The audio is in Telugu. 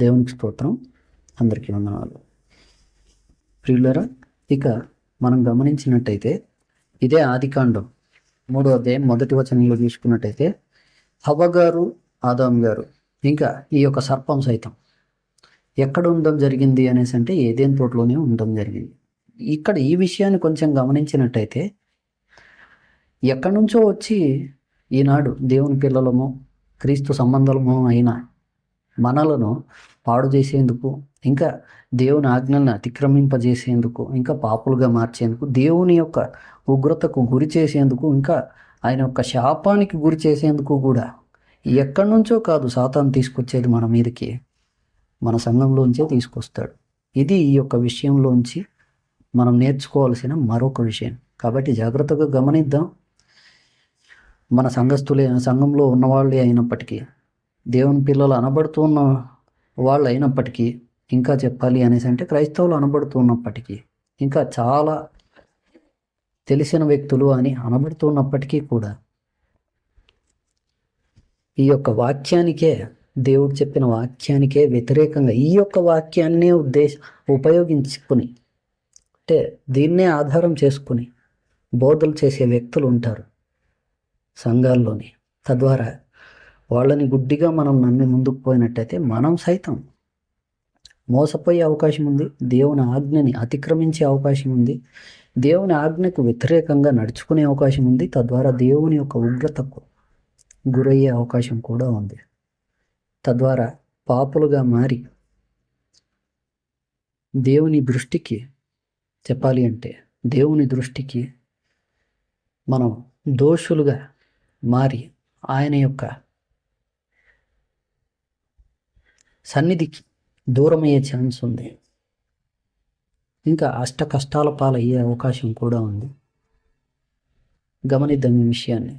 దేవునికి స్తోత్రం. అందరికీ వందనాలు. ప్రియులరా ఇక మనం గమనించినట్టయితే ఇదే ఆదికాండం మూడో అధ్యాయం మొదటి వచనంలో తీసుకున్నట్టయితే హవ్వగారు ఆదాం గారు ఇంకా ఈ యొక్క సర్పం సైతం ఎక్కడ ఉండడం జరిగింది అనేసి అంటే ఏదేం తోటలోనే ఉండడం జరిగింది. ఇక్కడ ఈ విషయాన్ని కొంచెం గమనించినట్టయితే ఎక్కడి నుంచో వచ్చి ఈనాడు దేవుని పిల్లలము క్రీస్తు సంబంధము అయిన మనలను పాడు చేసేందుకు ఇంకా దేవుని ఆజ్ఞలను అతిక్రమింపజేసేందుకు ఇంకా పాపులుగా మార్చేందుకు దేవుని యొక్క ఉగ్రతకు గురి చేసేందుకు ఇంకా ఆయన యొక్క శాపానికి గురి చేసేందుకు కూడా ఎక్కడి నుంచో కాదు సాతాను తీసుకొచ్చేది మన మీదకి మన సంఘంలోంచే తీసుకొస్తాడు. ఇది ఈ యొక్క విషయంలోంచి మనం నేర్చుకోవాల్సిన మరొక విషయం. కాబట్టి జాగ్రత్తగా గమనిద్దాం. మన సంఘస్థులే సంఘంలో ఉన్నవాళ్ళే అయినప్పటికీ దేవుని పిల్లలు అనబడుతున్న వాళ్ళు అయినప్పటికీ ఇంకా చెప్పాలి అనేసి అంటే క్రైస్తవులు అనబడుతున్నప్పటికీ ఇంకా చాలా తెలిసిన వ్యక్తులు అని అనబడుతున్నప్పటికీ కూడా ఈ యొక్క వాక్యానికే దేవుడు చెప్పిన వాక్యానికే వ్యతిరేకంగా ఈ యొక్క వాక్యాన్నే ఉద్దేశ ఉపయోగించుకుని అంటే దీన్నే ఆధారం చేసుకుని బోధలు చేసే వ్యక్తులు ఉంటారు సంఘాల్లోని. తద్వారా వాళ్ళని గుడ్డిగా మనం నమ్మి ముందుకు పోయినట్టయితే మనం సైతం మోసపోయే అవకాశం ఉంది దేవుని ఆజ్ఞని అతిక్రమించే అవకాశం ఉంది దేవుని ఆజ్ఞకు వ్యతిరేకంగా నడుచుకునే అవకాశం ఉంది తద్వారా దేవుని యొక్క ఉగ్రతకు గురయ్యే అవకాశం కూడా ఉంది. తద్వారా పాపులుగా మారి దేవుని దృష్టికి చెప్పాలి అంటే దేవుని దృష్టికి మనం దోషులుగా మారి ఆయన యొక్క సన్నిధికి దూరమయ్యే ఛాన్స్ ఉంది. ఇంకా అష్ట కష్టాల పాలయ్యే అవకాశం కూడా ఉంది. గమనిద్దాం ఈ విషయాన్ని.